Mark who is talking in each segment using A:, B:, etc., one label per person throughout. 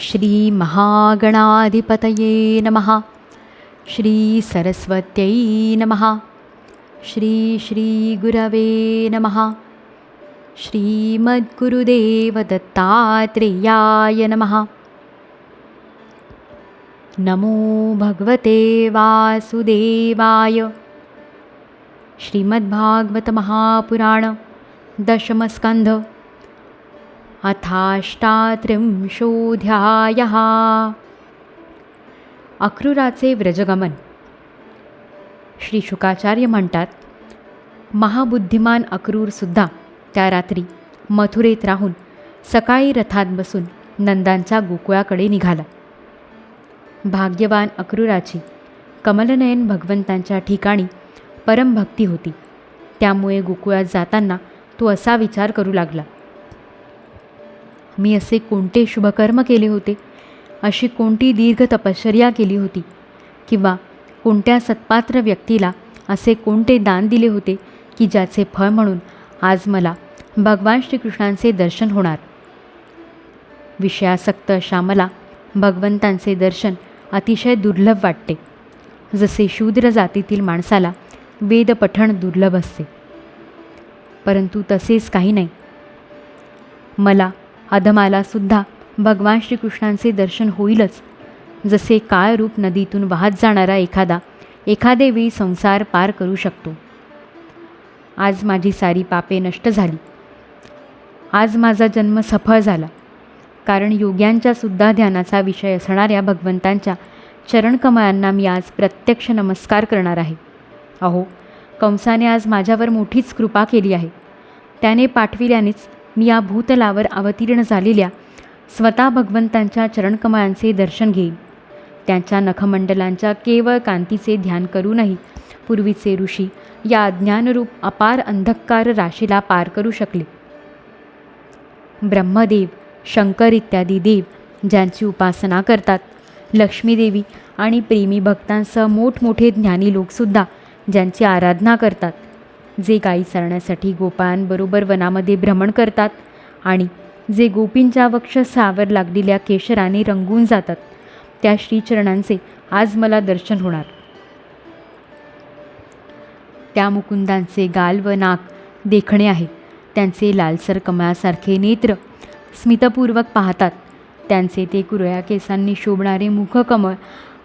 A: श्रीमहागणाधिपतये नमः। श्रीसरस्वत्यै नमः। श्री श्रीगुरवे नमः। श्रीमद्गुरुदेवदत्तात्रेयाय नमः। नमो भगवते वासुदेवाय। श्रीमद्भागवतमहापुराण दशमस्कन्ध अथाष्टात्रिंशोऽध्यायः अक्रूराचे व्रजगमन। श्री शुकाचार्य म्हणतात महाबुद्धिमान अक्रूरसुद्धा त्या रात्री मथुरेत राहून सकाळी रथात बसून नंदांच्या गोकुळाकडे निघाला. भाग्यवान अक्रूराची कमलनयन भगवंतांच्या ठिकाणी परमभक्ती होती. त्यामुळे गोकुळात जाताना तो असा विचार करू लागला. मी असे कोणते शुभकर्म केले होते? अशी कोणती दीर्घ तपश्चर्या केली होती? किंवा कोणत्या सत्पात्र व्यक्तीला असे कोणते दान दिले होते की ज्याचे फळ म्हणून आज मला भगवान श्रीकृष्णांचे दर्शन होणार? विषयासक्त अशा मला भगवंतांचे दर्शन अतिशय दुर्लभ वाटते. जसे शूद्र जातीतील माणसाला वेदपठण दुर्लभ असते. परंतु तसेच काही नाही. मला अधमालासुद्धा भगवान श्रीकृष्णांचे दर्शन होईलच. जसे काळरूप नदीतून वाहत जाणारा एखादा एखादे वेळी संसार पार करू शकतो. आज माझी सारी पापे नष्ट झाली. आज माझा जन्म सफळ झाला. कारण योग्यांच्यासुद्धा ध्यानाचा विषय असणाऱ्या भगवंतांच्या चरणकमळांना मी आज प्रत्यक्ष नमस्कार करणार आहे. अहो कंसाने आज माझ्यावर मोठीच कृपा केली आहे. त्याने पाठविल्यानेच मी या भूतलावर अवतीर्ण झालेल्या स्वतः भगवंतांच्या चरणकमळांचे दर्शन घेईन. त्यांच्या नखमंडलांच्या केवळ कांतीचे ध्यान करूनही पूर्वीचे ऋषी या अज्ञानरूप अपार अंधकार राशीला पार करू शकले. ब्रह्मदेव शंकर इत्यादी देव ज्यांची उपासना करतात लक्ष्मीदेवी आणि प्रेमी भक्तांसह मोठमोठे ज्ञानी लोकसुद्धा ज्यांची आराधना करतात. जे गायी चरण्यासाठी गोपाळांबरोबर वनामध्ये भ्रमण करतात आणि जे गोपींच्या वक्षसावर लागलेल्या केशराने रंगून जातात त्या श्रीचरणांचे आज मला दर्शन होणार. त्या मुकुंदांचे गाल व नाक देखणे आहे. त्यांचे लालसर कमळासारखे नेत्र स्मितपूर्वक पाहतात. त्यांचे ते कुरळ्या केसांनी शोभणारे मुखकमळ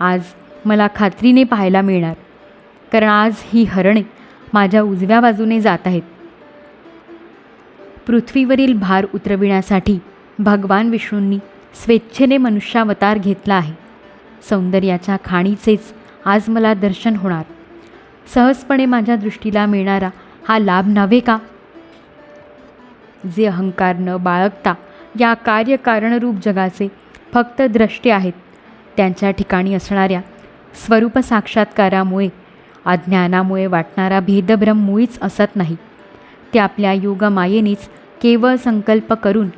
A: आज मला खात्रीने पाहायला मिळणार. कारण आज ही हरणे माझ्या उजव्या बाजूने जात आहेत. पृथ्वीवरील भार उतरविण्यासाठी भगवान विष्णूंनी स्वेच्छेने मनुष्यावतार घेतला आहे. सौंदर्याच्या खाणीचेच आज मला दर्शन होणार. सहजपणे माझ्या दृष्टीला मिळणारा हा लाभ नव्हे का? जे अहंकार न बाळगता या कार्यकारणरूप जगाचे फक्त द्रष्टे आहेत त्यांच्या ठिकाणी असणाऱ्या स्वरूप साक्षात्कारामुळे अज्ञानामुळे वाटणारा भेदभ्रम मुळीच असत नाही. ते आपल्या योगमायेनेच केवळ संकल्प करून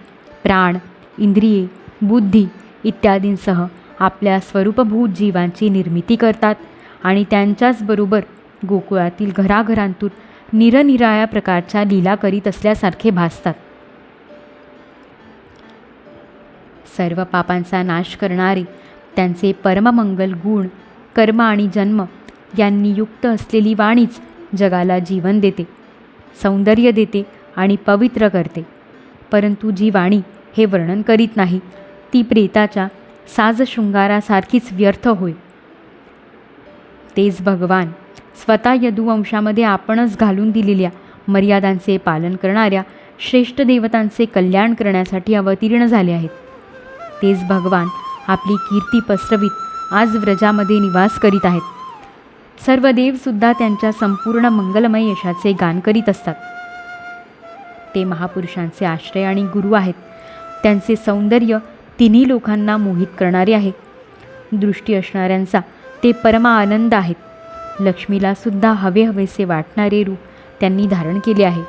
A: प्राण इंद्रिये बुद्धी इत्यादींसह आपल्या स्वरूपभूत जीवांची निर्मिती करतात आणि त्यांच्याचबरोबर गोकुळातील घराघरांतून निरनिराळ्या प्रकारच्या लीला करीत असल्यासारखे भासतात. सर्व पापांचा नाश करणारे त्यांचे परममंगल गुण कर्म आणि जन्म यांनी युक्त असलेली वाणीच जगाला जीवन देते सौंदर्य देते आणि पवित्र करते. परंतु जी वाणी हे वर्णन करीत नाही ती प्रेताच्या साजशृंगारासारखीच व्यर्थ होय. तेच भगवान स्वतः यदुवंशामध्ये आपणच घालून दिलेल्या मर्यादांचे पालन करणाऱ्या श्रेष्ठ देवतांचे कल्याण करण्यासाठी अवतीर्ण झाले आहेत. तेच भगवान आपली कीर्ती पसरवीत आज व्रजामध्ये निवास करीत आहेत. सर्व देवसुद्धा त्यांच्या संपूर्ण मंगलमय यशाचे गान करीत असतात. ते महापुरुषांचे आश्रय आणि गुरु आहेत. त्यांचे सौंदर्य तिन्ही लोकांना मोहित करणारे आहे. दृष्टी असणाऱ्यांचा ते परमा आनंद आहेत. लक्ष्मीलासुद्धा हवे हवेसे वाटणारे रूप त्यांनी धारण केले आहे.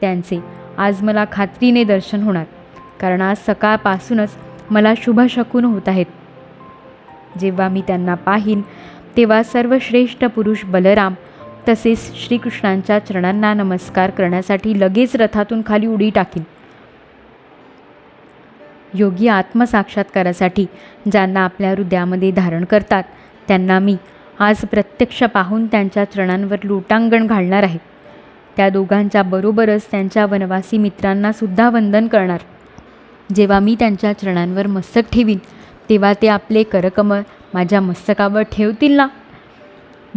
A: त्यांचे आज मला खात्रीने दर्शन होणार कारण आज सकाळपासूनच मला शुभ शकून होत आहेत. जेव्हा मी त्यांना पाहीन तेव्हा सर्वश्रेष्ठ पुरुष बलराम तसेच श्रीकृष्णांच्या चरणांना नमस्कार करण्यासाठी लगेच रथातून खाली उडी टाकीन. योगी आत्मसाक्षात्कारासाठी ज्यांना आपल्या हृदयामध्ये धारण करतात त्यांना मी आज प्रत्यक्ष पाहून त्यांच्या चरणांवर लोटांगण घालणार आहे. त्या दोघांच्या बरोबरच त्यांच्या वनवासी मित्रांनासुद्धा वंदन करणार. जेव्हा मी त्यांच्या चरणांवर मस्तक ठेवीन तेव्हा ते आपले करकमळ माझ्या मस्तकावर ठेवतील ना.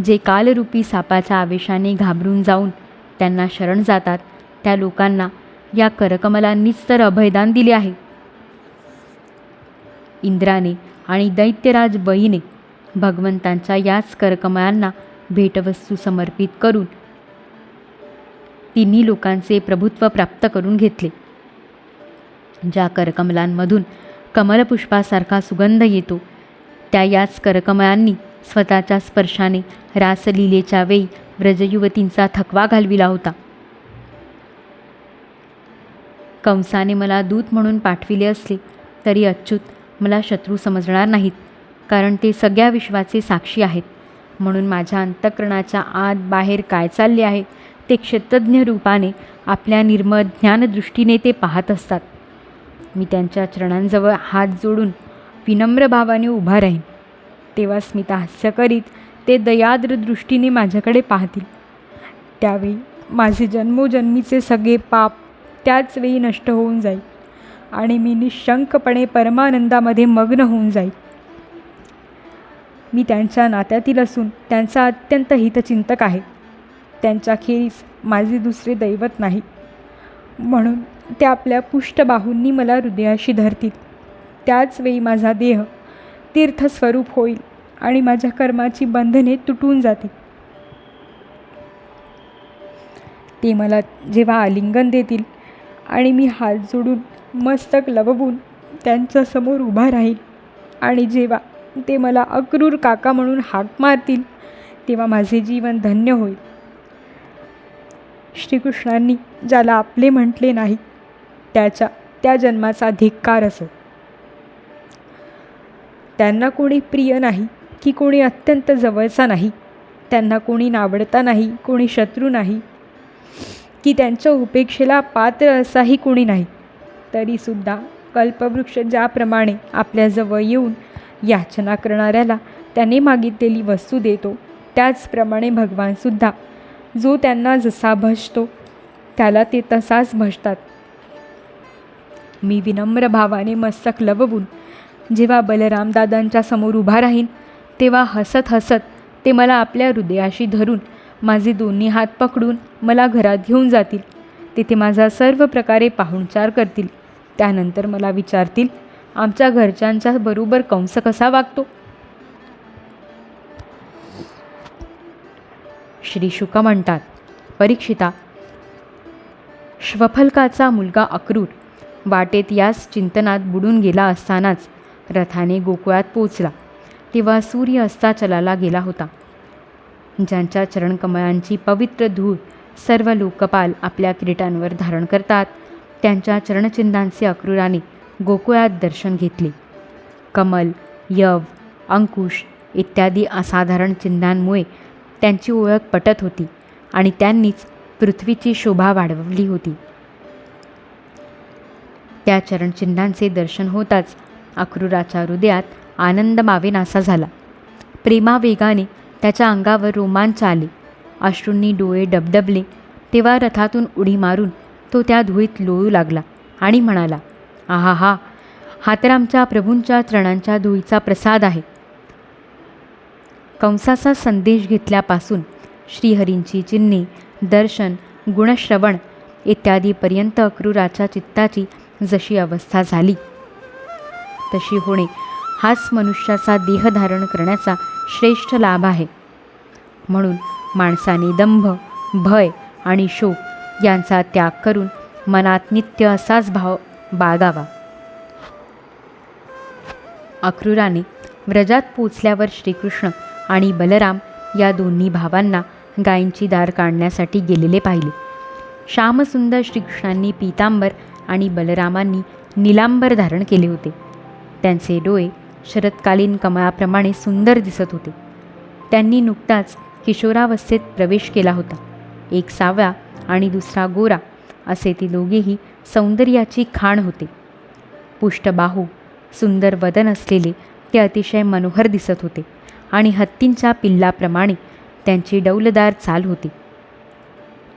A: जे कालरूपी सापाच्या आवेशाने घाबरून जाऊन त्यांना शरण जातात त्या लोकांना या करकमलांनीच तर अभयदान दिले आहे. इंद्राने आणि दैत्यराज बईने भगवंतांच्या याच करकमळांना भेटवस्तू समर्पित करून तिन्ही लोकांचे प्रभुत्व प्राप्त करून घेतले. ज्या करकमलांमधून कमलपुष्पासारखा सुगंध येतो. त्या याच करकमळांनी स्वतःच्या स्पर्शाने रासलीलेच्या वेळी व्रजयुवतींचा थकवा घालविला होता. कंसाने मला दूत म्हणून पाठविले असले तरी अच्युत मला शत्रू समजणार नाहीत कारण ते सगळ्या विश्वाचे साक्षी आहेत. म्हणून माझ्या अंतकरणाच्या आत बाहेर काय चालले आहे ते क्षेत्रज्ञ रूपाने आपल्या निर्मळ ज्ञानदृष्टीने ते पाहत असतात. मी त्यांच्या चरणांजवळ हात जोडून विनम्र भावाने उभा राहीन. तेव्हा स्मिता हास्य करीत ते दयाद्र दृष्टीने माझ्याकडे पाहतील. त्यावेळी माझे जन्मोजन्मीचे सगळे पाप त्याच वेळी नष्ट होऊन जाईल आणि मी निशंकपणे परमानंदामध्ये मग्न होऊन जाईल. मी त्यांच्या नात्यातील असून त्यांचा अत्यंत हितचिंतक आहे. त्यांच्याखेरीज माझे दुसरे दैवत नाही. म्हणून ते आपल्या पुष्टबाहूंनी मला हृदयाशी धरतील. त्याच वेळी माझा देह तीर्थस्वरूप होईल आणि माझ्या कर्माची बंधने तुटून जातील. ते मला जेव्हा आलिंगन देतील आणि मी हात जोडून मस्तक लवबून त्यांच्यासमोर उभा राहील आणि जेव्हा ते मला अक्रूर काका म्हणून हाक मारतील तेव्हा माझे जीवन धन्य होईल. श्रीकृष्णांनी ज्याला आपले म्हटले नाही त्याच्या त्या जन्माचा धिक्कार असो. त्यांना कोणी प्रिय नाही की कोणी अत्यंत जवळचा नाही. त्यांना कोणी नावडता नाही कोणी शत्रू नाही. की त्यांच्या उपेक्षेला पात्र असाही कोणी नाही. तरीसुद्धा कल्पवृक्ष ज्याप्रमाणे आपल्याजवळ येऊन याचना करणाऱ्याला त्याने मागितलेली वस्तू देतो त्याचप्रमाणे भगवानसुद्धा जो त्यांना जसा भजतो त्याला ते तसाच भजतात. मी विनम्र भावाने मस्तक लववून जेव्हा बलरामदादांच्या समोर उभा राहीन तेव्हा हसत हसत ते मला आपल्या हृदयाशी धरून माझे दोन्ही हात पकडून मला घरात घेऊन जातील. तेथे माझा सर्व प्रकारे पाहुणचार करतील. त्यानंतर मला विचारतील आमच्या घरच्यांच्या बरोबर कंस कसा वागतो? श्री शुका म्हणतात परीक्षिता श्वफलकाचा मुलगा अक्रूर वाटेत याच चिंतनात बुडून गेला असतानाच रथाने गोकुळात पोचला तेव्हा सूर्य अस्ताचलाला गेला होता. ज्यांच्या चरणकमळांची पवित्र धूळ सर्व लोकपाल आपल्या किरीटांवर धारण करतात त्यांच्या चरणचिन्हांचे अक्रूराने गोकुळात दर्शन घेतले. कमल यव अंकुश इत्यादी असाधारण चिन्हांमुळे त्यांची ओळख पटत होती आणि त्यांनीच पृथ्वीची शोभा वाढवली होती. त्या चरणचिन्हांचे दर्शन होताच अक्रूराच्या हृदयात आनंद मावेनासा झाला. प्रेमावेगाने त्याच्या अंगावर रोमांच आले. अश्रूंनी डोळे डबडबले तेव्हा रथातून उडी मारून तो त्या धुळीत लोळू लागला आणि म्हणाला आहा हा हा तर आमच्या प्रभूंच्या चरणांच्या धुळीचा प्रसाद आहे. कंसाचा संदेश घेतल्यापासून श्रीहरींची चिन्हे दर्शन गुणश्रवण इत्यादीपर्यंत अक्रूराच्या चित्ताची जशी अवस्था झाली तशी होणे हाच मनुष्याचा देह धारण करण्याचा श्रेष्ठ लाभ आहे. म्हणून माणसाने दंभ भय आणि शोक यांचा त्याग करून मनात नित्य असाच भाव बाळगावा. अक्रूराने व्रजात पोचल्यावर श्रीकृष्ण आणि बलराम या दोन्ही भावांना गायींची दार काढण्यासाठी गेलेले पाहिले. श्यामसुंदर श्रीकृष्णांनी पीतांबर आणि बलरामांनी निलांबर धारण केले होते. त्यांचे डोळे शरत्कालीन कमळाप्रमाणे सुंदर दिसत होते. त्यांनी नुकताच किशोरावस्थेत प्रवेश केला होता. एक सावळा आणि दुसरा गोरा असे ते दोघेही सौंदर्याची खाण होते. पुष्टबाहू सुंदर वदन असलेले ते अतिशय मनोहर दिसत होते आणि हत्तींच्या पिल्लाप्रमाणे त्यांची डौलदार चाल होती.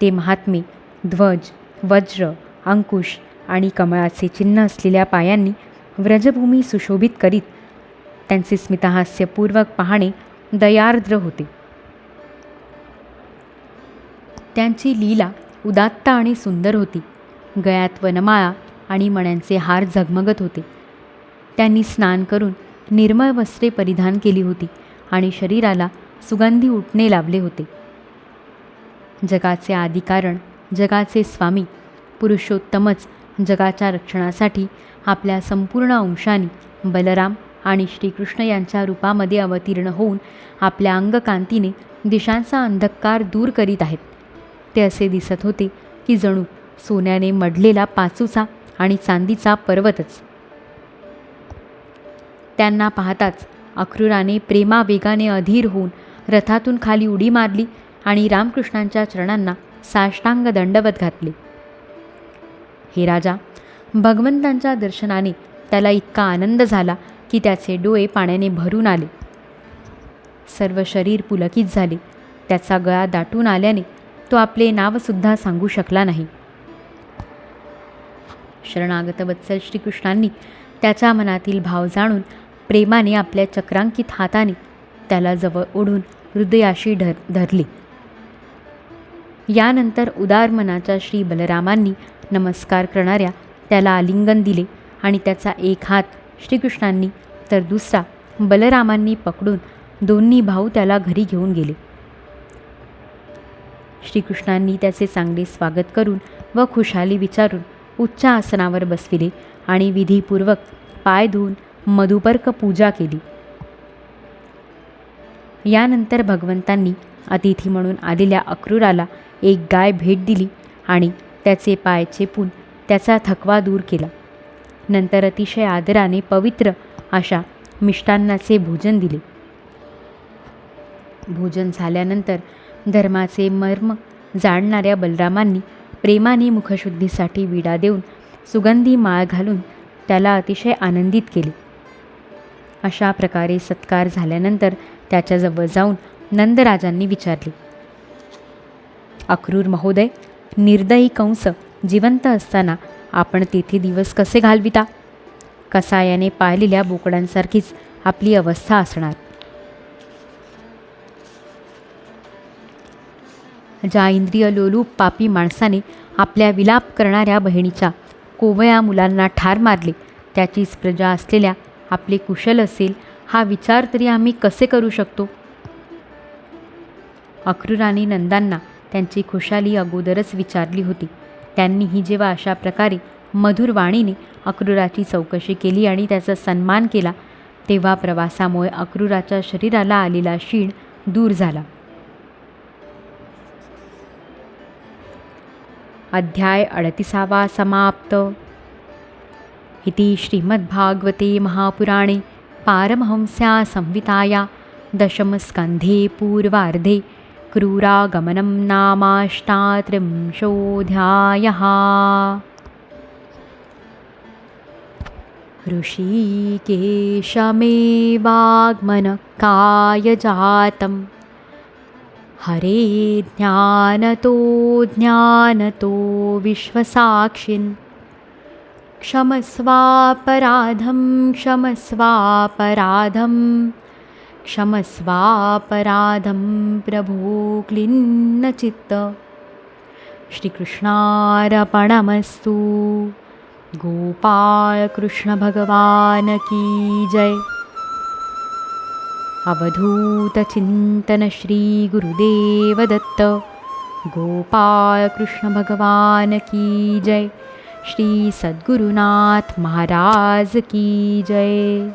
A: ते महात्मे ध्वज वज्र अंकुश आणि कमळाचे चिन्ह असलेल्या पायांनी व्रजभूमी सुशोभित करीत त्यांचे स्मितहास्यपूर्वक पाहणे दयार्द्र होते. त्यांची लीला उदात्त आणि सुंदर होती. गळ्यात वनमाळा आणि मण्यांचे हार झगमगत होते. त्यांनी स्नान करून निर्मळ वस्त्रे परिधान केली होती आणि शरीराला सुगंधी उठणे लाभले होते. जगाचे आदिकारण जगाचे स्वामी पुरुषोत्तमच जगाच्या रक्षणासाठी आपल्या संपूर्ण अंशाने बलराम आणि श्रीकृष्ण यांच्या रूपामध्ये अवतीर्ण होऊन आपल्या अंगकांतीने दिशांचा अंधकार दूर करीत आहेत. ते असे दिसत होते की जणू सोन्याने मढलेला पाचूचा आणि चांदीचा पर्वतच. त्यांना पाहताच अक्रूराने प्रेमावेगाने अधीर होऊन रथातून खाली उडी मारली आणि रामकृष्णांच्या चरणांना साष्टांग दंडवत घातले. हे राजा. भगवंतांच्या दर्शनाने त्याला इतका आनंद झाला की त्याचे डोळे पाण्याने भरून आले. सर्व शरीर पुलकित झाले. त्याचा गळा दाटून आल्याने तो आपले नावसुद्धा सांगू शकला नाही. शरणागत वत्सल श्रीकृष्णांनी त्याच्या मनातील भाव जाणून प्रेमाने आपल्या चक्रांकित हाताने त्याला जवळ ओढून हृदयाशी धर धरले. यानंतर उदार मनाच्या श्री बलरामांनी नमस्कार करणाऱ्या त्याला आलिंगन दिले आणि त्याचा एक हात श्रीकृष्णांनी तर दुसरा बलरामांनी पकडून दोन्ही भाऊ त्याला घरी घेऊन गेले. श्रीकृष्णांनी त्याचे चांगले स्वागत करून व खुशाली विचारून उच्च आसनावर बसविले आणि विधीपूर्वक पाय धुवून मधुपर्क पूजा केली. यानंतर भगवंतांनी अतिथी म्हणून आलेल्या अक्रूराला एक गाय भेट दिली आणि त्याचे पाय चेपून त्याचा थकवा दूर केला. नंतर अतिशय आदराने पवित्र अशा मिष्टान्नाचे भोजन दिले. भोजन झाल्यानंतर धर्माचे मर्म जाणणाऱ्या बलरामांनी प्रेमाने मुखशुद्धीसाठी विडा देऊन सुगंधी माळ घालून त्याला अतिशय आनंदित केले. अशा प्रकारे सत्कार झाल्यानंतर त्याच्याजवळ जाऊन नंदराजांनी विचारले अक्रूर महोदय निर्दयी कंस जिवंत असताना आपण तेथे दिवस कसे घालविता? कसायाने पाळलेल्या बोकडांसारखीच आपली अवस्था असणार. ज्या इंद्रिय लोलूप पापी माणसाने आपल्या विलाप करणाऱ्या बहिणीच्या कोवया मुलांना ठार मारले त्याचीच प्रजा असलेल्या आपले कुशल असेल हा विचार तरी आम्ही कसे करू शकतो? अक्रूराने नंदांना त्यांची खुशाली अगोदरच विचारली होती. त्यांनीही जेव्हा अशा प्रकारे मधुर वाणीने अक्रूराची चौकशी केली आणि त्याचा सन्मान केला तेव्हा प्रवासामुळे अक्रूराच्या शरीराला आलेला शीण दूर झाला. अध्याय अडतिसावा समाप्त. इति श्रीमद्भागवते महापुराणे पारमहंस्या संहिताया दशमस्कन्धे पूर्वार्धे क्रूरागमनं नामाष्टात्रिंशोऽध्यायः। ऋषिकेशमेवाग्मनकायजातं। हरे ज्ञानतो ज्ञानतो विश्वसाक्षिन्। क्षमस्वापराधं क्षमस्वापराधं क्षमस्वापराधं प्रभो क्लिन्नचित्त। श्रीकृष्णार्पणमस्तु। गोपालकृष्णभगवान् की जय। अवधूतचिन्तन श्रीगुरुदेवदत्त गोपालकृष्णभगवान् की जय। श्री सद्गुरुनाथ महाराज की जय